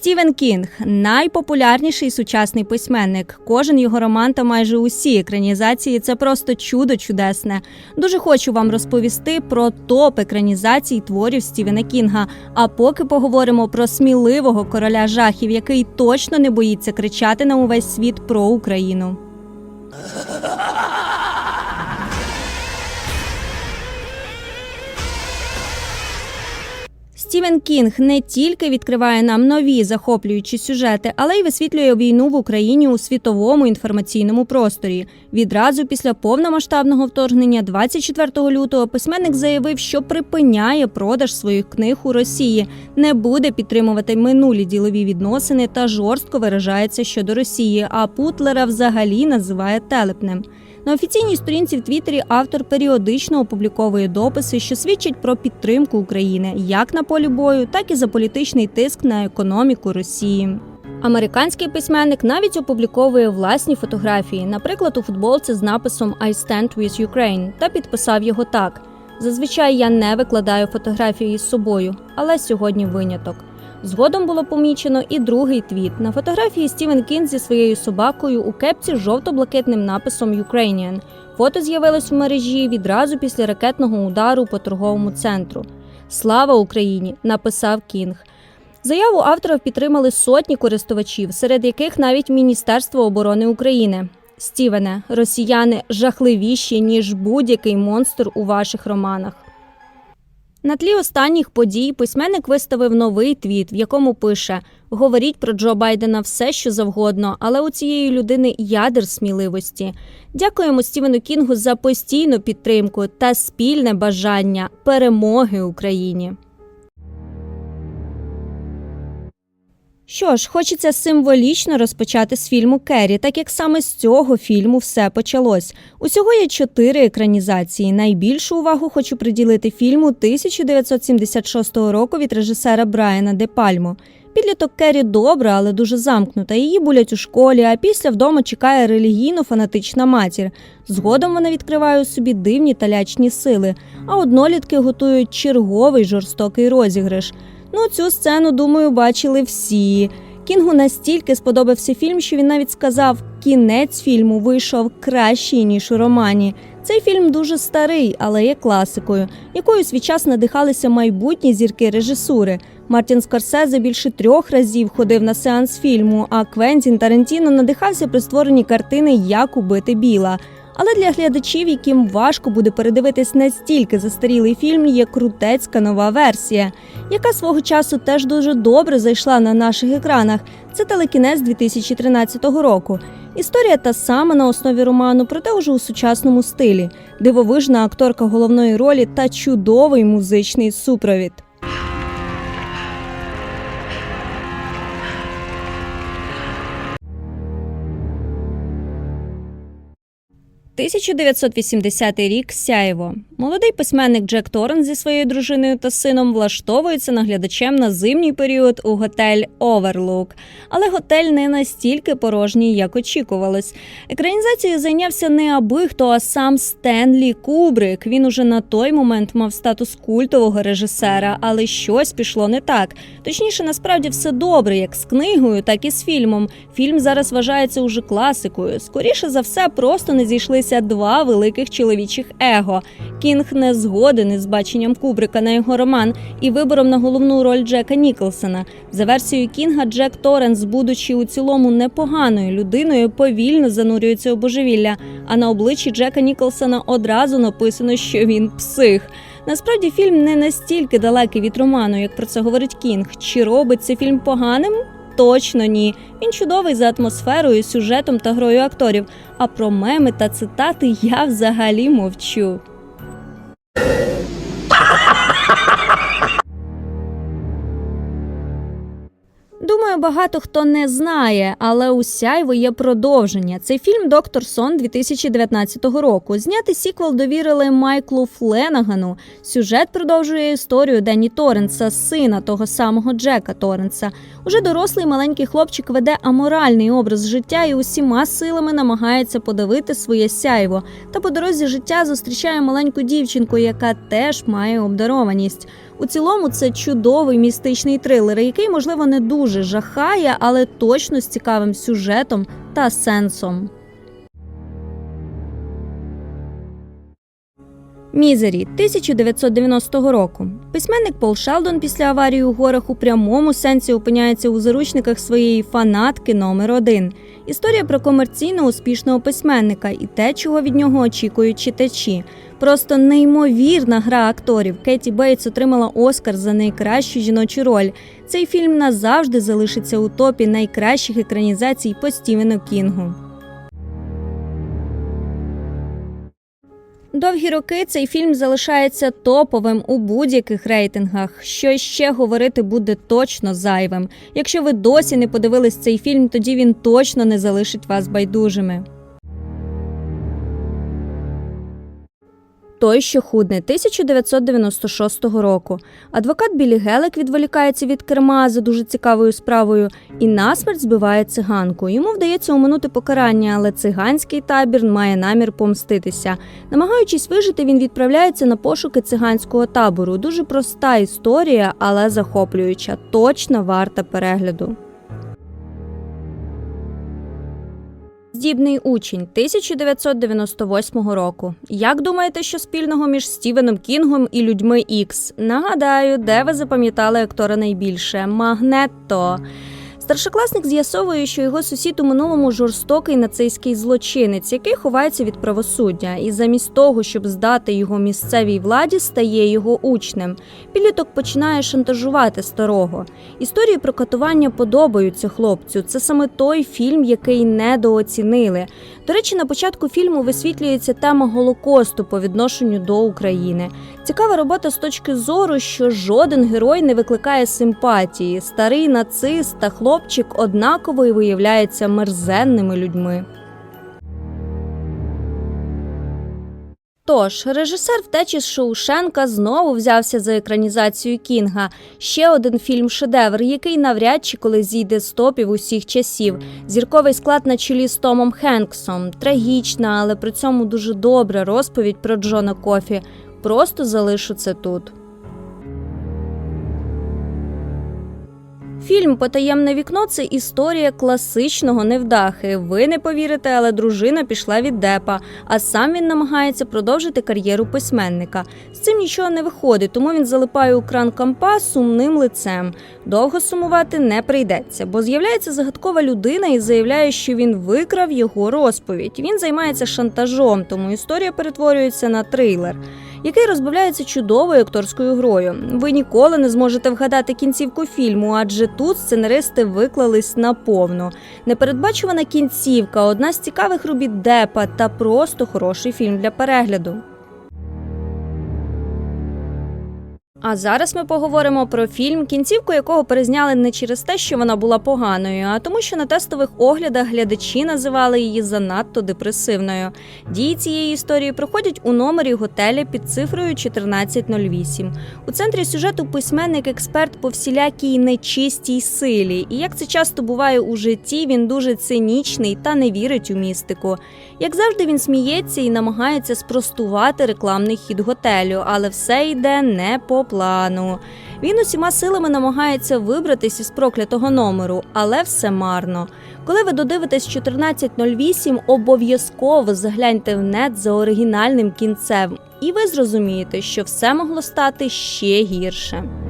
Стівен Кінг найпопулярніший сучасний письменник. Кожен його роман та майже усі екранізації це просто чудо чудесне. Дуже хочу вам розповісти про топ екранізацій творів Стівена Кінга. А поки поговоримо про сміливого короля жахів, який точно не боїться кричати на увесь світ про Україну. Стівен Кінг не тільки відкриває нам нові захоплюючі сюжети, але й висвітлює війну в Україні у світовому інформаційному просторі. Відразу після повномасштабного вторгнення, 24 лютого, письменник заявив, що припиняє продаж своїх книг у Росії, не буде підтримувати минулі ділові відносини та жорстко виражається щодо Росії. А Путлера взагалі називає телепнем. На офіційній сторінці в Твіттері автор періодично опубліковує дописи, що свідчать про підтримку України як на полі бою, так і за політичний тиск на економіку Росії. Американський письменник навіть опубліковує власні фотографії, наприклад, у футболці з написом «I stand with Ukraine» та підписав його так. Зазвичай я не викладаю фотографії із собою, але сьогодні виняток. Згодом було помічено і другий твіт. На фотографії Стівен Кін зі своєю собакою у кепці з жовто-блакитним написом «Ukrainian». Фото з'явилось в мережі відразу після ракетного удару по торговому центру. Слава Україні! написав Кінг. Заяву автора підтримали сотні користувачів, серед яких навіть Міністерство оборони України. Стівене, росіяни жахливіші ніж будь-який монстр у ваших романах. На тлі останніх подій письменник виставив новий твіт, в якому пише: Говоріть про Джо Байдена все, що завгодно, але у цієї людини ядер сміливості. Дякуємо Стівену Кінгу за постійну підтримку та спільне бажання перемоги Україні. Що ж, хочеться символічно розпочати з фільму Керрі, так як саме з цього фільму все почалось. Усього є чотири екранізації. Найбільшу увагу хочу приділити фільму 1976 року від режисера Брайана Де Пальмо. Підліток Керрі добра, але дуже замкнута. Її булять у школі, а після вдома чекає релігійно-фанатична матір. Згодом вона відкриває у собі дивні та лячні сили, а однолітки готують черговий жорстокий розіграш. Ну, цю сцену, думаю, бачили всі. Кінгу настільки сподобався фільм, що він навіть сказав, кінець фільму вийшов кращий, ніж у романі. Цей фільм дуже старий, але є класикою, якою свій час надихалися майбутні зірки режисури. Мартін Скорсезе більше трьох разів ходив на сеанс фільму, а Квентін Тарантіно надихався при створенні картини Як убити Біла. Але для глядачів, яким важко буде передивитись настільки застарілий фільм, є крутецька нова версія, яка свого часу теж дуже добре зайшла на наших екранах. Це телекінець 2013 року. Історія та сама на основі роману, проте уже у сучасному стилі. Дивовижна акторка головної ролі та чудовий музичний супровід. – 1980 рік Сяєво. Молодий письменник Джек Торрен зі своєю дружиною та сином влаштовується наглядачем на зимній період у готель Оверлук. Але готель не настільки порожній, як очікувалось. Екранізацією зайнявся не аби хто, а сам Стенлі Кубрик. Він уже на той момент мав статус культового режисера, але щось пішло не так. Точніше, насправді все добре, як з книгою, так і з фільмом. Фільм зараз вважається уже класикою. Скоріше за все, просто не зійшлися два великих чоловічих его. Кінг не згоден із баченням Кубрика на його роман і вибором на головну роль Джека Ніколсона. За версією Кінга, Джек Торренс, будучи у цілому непоганою людиною, повільно занурюється у божевілля. А на обличчі Джека Ніколсона одразу написано, що він псих. Насправді фільм не настільки далекий від роману, як про це говорить Кінг. Чи робить цей фільм поганим? Точно ні. Він чудовий за атмосферою, сюжетом та грою акторів. А про меми та цитати я взагалі мовчу. Думаю, багато хто не знає, але у Сяйво є продовження. Цей фільм Доктор Сон 2019 року. Зняти сіквел довірили Майклу Фленагану. Сюжет продовжує історію Денні Торренса, сина того самого Джека Торренса. Уже дорослий маленький хлопчик веде аморальний образ життя і усіма силами намагається подавити своє сяйво. Та по дорозі життя зустрічає маленьку дівчинку, яка теж має обдарованість. У цілому це чудовий містичний трилер, який, можливо, не дуже жахає, але точно з цікавим сюжетом та сенсом. Мізері 1990 року. Письменник Пол Шелдон після аварії у горах у прямому сенсі опиняється у заручниках своєї фанатки номер один. Історія про комерційно успішного письменника і те, чого від нього очікують читачі. Просто неймовірна гра акторів. Кеті Бейтс отримала Оскар за найкращу жіночу роль. Цей фільм назавжди залишиться у топі найкращих екранізацій по Стівену Кінгу. Довгі роки цей фільм залишається топовим у будь-яких рейтингах. Що ще говорити буде точно зайвим. Якщо ви досі не подивились цей фільм, тоді він точно не залишить вас байдужими. Той, що худне 1996 року. Адвокат Білі Гелек відволікається від керма за дуже цікавою справою і насмерть збиває циганку. Йому вдається оминути покарання, але циганський табір має намір помститися. Намагаючись вижити, він відправляється на пошуки циганського табору. Дуже проста історія, але захоплююча. Точно варта перегляду. Здібний учень 1998 року. Як думаєте, що спільного між Стівеном Кінгом і людьми Ікс? Нагадаю, де ви запам'ятали актора найбільше Магнетто. Старшокласник з'ясовує, що його сусід у минулому жорстокий нацистський злочинець, який ховається від правосуддя, і замість того, щоб здати його місцевій владі, стає його учнем. Підліток починає шантажувати старого. Історії про катування подобаються хлопцю. Це саме той фільм, який недооцінили. До речі, на початку фільму висвітлюється тема Голокосту по відношенню до України. Цікава робота з точки зору, що жоден герой не викликає симпатії. Старий нацист та хлопчик однаково і виявляються мерзенними людьми. Тож, режисер втечі з Шоушенка знову взявся за екранізацію Кінга. Ще один фільм-шедевр, який навряд чи коли зійде з топів усіх часів. Зірковий склад на чолі з Томом Хенксом. Трагічна, але при цьому дуже добра розповідь про Джона Кофі. Просто залишу це тут. Фільм Потаємне вікно це історія класичного невдахи. Ви не повірите, але дружина пішла від депа, а сам він намагається продовжити кар'єру письменника. З цим нічого не виходить, тому він залипає у кран кампа сумним лицем. Довго сумувати не прийдеться, бо з'являється загадкова людина і заявляє, що він викрав його розповідь. Він займається шантажом, тому історія перетворюється на трилер який розбавляється чудовою акторською грою. Ви ніколи не зможете вгадати кінцівку фільму, адже тут сценаристи виклались наповну. Непередбачувана кінцівка, одна з цікавих робіт Депа та просто хороший фільм для перегляду. А зараз ми поговоримо про фільм, кінцівку якого перезняли не через те, що вона була поганою, а тому, що на тестових оглядах глядачі називали її занадто депресивною. Дії цієї історії проходять у номері готеля під цифрою 1408. У центрі сюжету письменник-експерт по всілякій нечистій силі. І як це часто буває у житті, він дуже цинічний та не вірить у містику. Як завжди, він сміється і намагається спростувати рекламний хід готелю, але все йде не по плану. Він усіма силами намагається вибратись із проклятого номеру, але все марно. Коли ви додивитесь 1408, обов'язково загляньте в нет за оригінальним кінцем, і ви зрозумієте, що все могло стати ще гірше.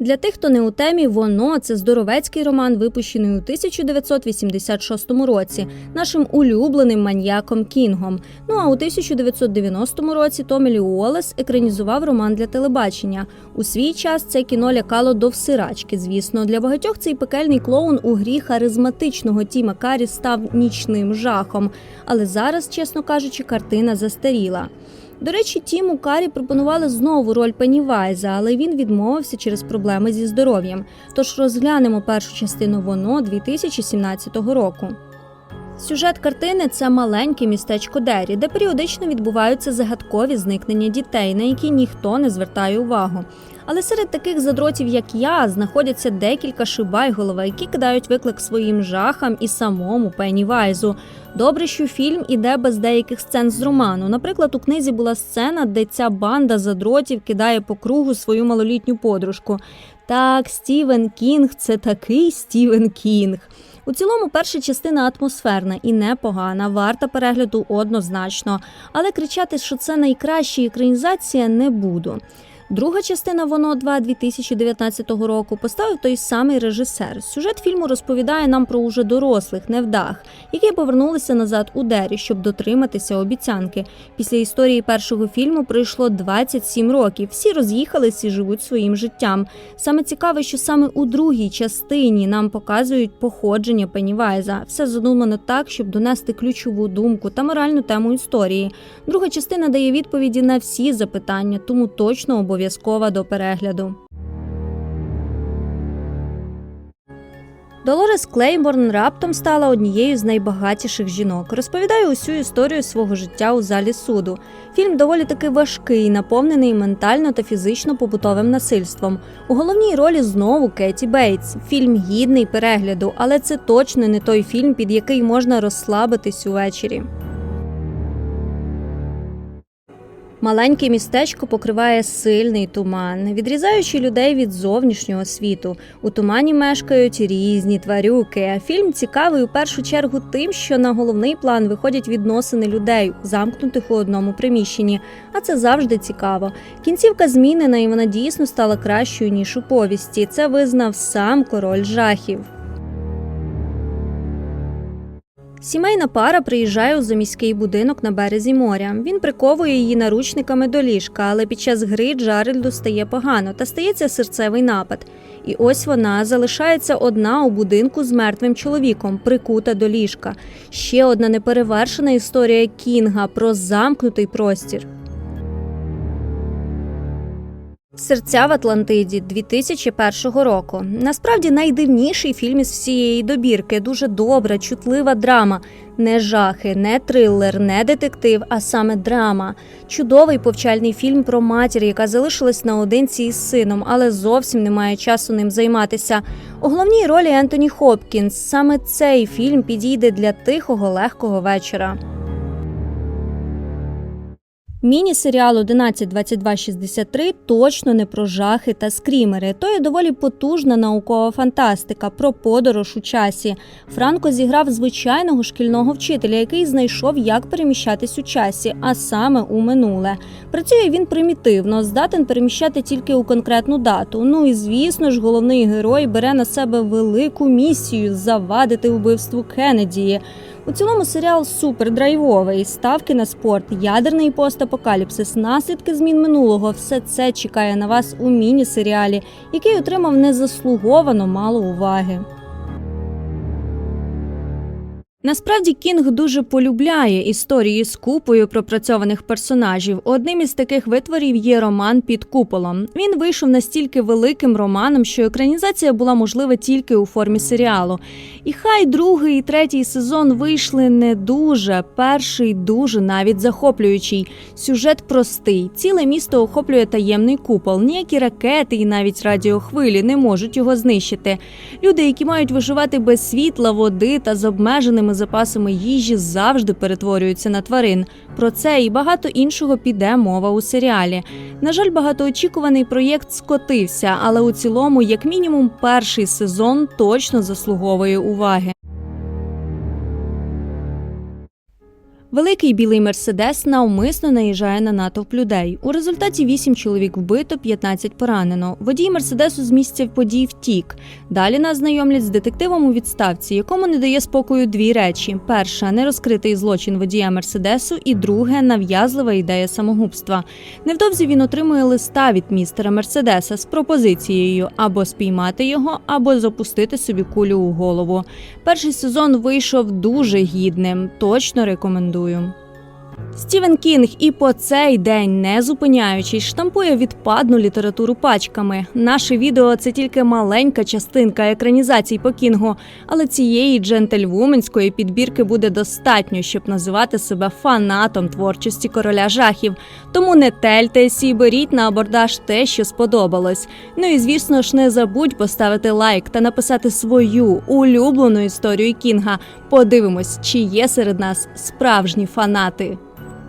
Для тих, хто не у темі, воно це здоровецький роман, випущений у 1986 році, нашим улюбленим маньяком Кінгом. Ну а у 1990 році Томі Лі Уоллес екранізував роман для телебачення. У свій час це кіно лякало до всирачки. Звісно, для багатьох цей пекельний клоун у грі харизматичного Тіма Карі став нічним жахом. Але зараз, чесно кажучи, картина застаріла. До речі, Тіму Карі пропонували знову роль Пеннівайза, але він відмовився через проблеми зі здоров'ям. Тож розглянемо першу частину воно 2017 року. Сюжет картини це маленьке містечко Дері, де періодично відбуваються загадкові зникнення дітей, на які ніхто не звертає увагу. Але серед таких задротів, як я, знаходяться декілька шибайголова, які кидають виклик своїм жахам і самому Пенні Вайзу. Добре, що фільм іде без деяких сцен з роману. Наприклад, у книзі була сцена, де ця банда задротів кидає по кругу свою малолітню подружку. Так, Стівен Кінг це такий Стівен Кінг. У цілому, перша частина атмосферна і непогана, варта перегляду однозначно. Але кричати, що це найкраща екранізація, не буду. Друга частина воно 2 2019 року поставив той самий режисер. Сюжет фільму розповідає нам про уже дорослих невдах, які повернулися назад у Дері, щоб дотриматися обіцянки. Після історії першого фільму пройшло 27 років. Всі роз'їхались і живуть своїм життям. Саме цікаве, що саме у другій частині нам показують походження Пеннівайза. Все задумано так, щоб донести ключову думку та моральну тему історії. Друга частина дає відповіді на всі запитання, тому точно обов'язкова до перегляду. Долорес Клейборн раптом стала однією з найбагатіших жінок. Розповідає усю історію свого життя у залі суду. Фільм доволі таки важкий, наповнений ментально та фізично побутовим насильством. У головній ролі знову Кеті Бейтс. Фільм гідний перегляду, але це точно не той фільм, під який можна розслабитись увечері. Маленьке містечко покриває сильний туман, відрізаючи людей від зовнішнього світу. У тумані мешкають різні тварюки. Фільм цікавий у першу чергу тим, що на головний план виходять відносини людей, замкнутих у одному приміщенні. А це завжди цікаво. Кінцівка змінена, і вона дійсно стала кращою ніж у повісті. Це визнав сам король жахів. Сімейна пара приїжджає у заміський будинок на березі моря. Він приковує її наручниками до ліжка, але під час гри Джарельду стає погано та стається серцевий напад. І ось вона залишається одна у будинку з мертвим чоловіком, прикута до ліжка. Ще одна неперевершена історія Кінга про замкнутий простір. Серця в Атлантиді 2001 року. Насправді найдивніший фільм із всієї добірки. Дуже добра, чутлива драма. Не жахи, не трилер, не детектив, а саме драма. Чудовий повчальний фільм про матір, яка залишилась наодинці із сином, але зовсім не має часу ним займатися. У головній ролі Ентоні Хопкінс. Саме цей фільм підійде для тихого легкого вечора. Міні-серіал 11.22.63 точно не про жахи та скрімери. То є доволі потужна наукова фантастика про подорож у часі. Франко зіграв звичайного шкільного вчителя, який знайшов, як переміщатись у часі, а саме у минуле. Працює він примітивно, здатен переміщати тільки у конкретну дату. Ну і звісно ж, головний герой бере на себе велику місію завадити вбивству Кеннеді. У цілому серіал супер драйвовий. Ставки на спорт, ядерний постапокаліпсис, наслідки змін минулого все це чекає на вас у міні-серіалі, який отримав незаслуговано мало уваги. Насправді Кінг дуже полюбляє історії з купою пропрацьованих персонажів. Одним із таких витворів є роман під куполом. Він вийшов настільки великим романом, що екранізація була можлива тільки у формі серіалу. І хай другий і третій сезон вийшли не дуже, перший дуже навіть захоплюючий. Сюжет простий. Ціле місто охоплює таємний купол. Ніякі ракети і навіть радіохвилі не можуть його знищити. Люди, які мають виживати без світла, води та з обмеженими запасами їжі, завжди перетворюються на тварин. Про це і багато іншого піде мова у серіалі. На жаль, багатоочікуваний проєкт скотився, але у цілому, як мінімум, перший сезон точно заслуговує уваги. Великий білий мерседес навмисно наїжджає на натовп людей. У результаті 8 чоловік вбито, 15 поранено. Водій мерседесу з місця подій втік. Далі нас знайомлять з детективом у відставці, якому не дає спокою дві речі: перша нерозкритий злочин водія мерседесу, і друге нав'язлива ідея самогубства. Невдовзі він отримує листа від містера Мерседеса з пропозицією або спіймати його, або запустити собі кулю у голову. Перший сезон вийшов дуже гідним. Точно рекомендую рекомендую. Стівен Кінг і по цей день, не зупиняючись, штампує відпадну літературу пачками. Наше відео це тільки маленька частинка екранізацій по Кінгу, але цієї джентльвуменської підбірки буде достатньо, щоб називати себе фанатом творчості короля жахів. Тому не тельтесь і беріть на абордаж те, що сподобалось. Ну і звісно ж, не забудь поставити лайк та написати свою улюблену історію Кінга. Подивимось, чи є серед нас справжні фанати.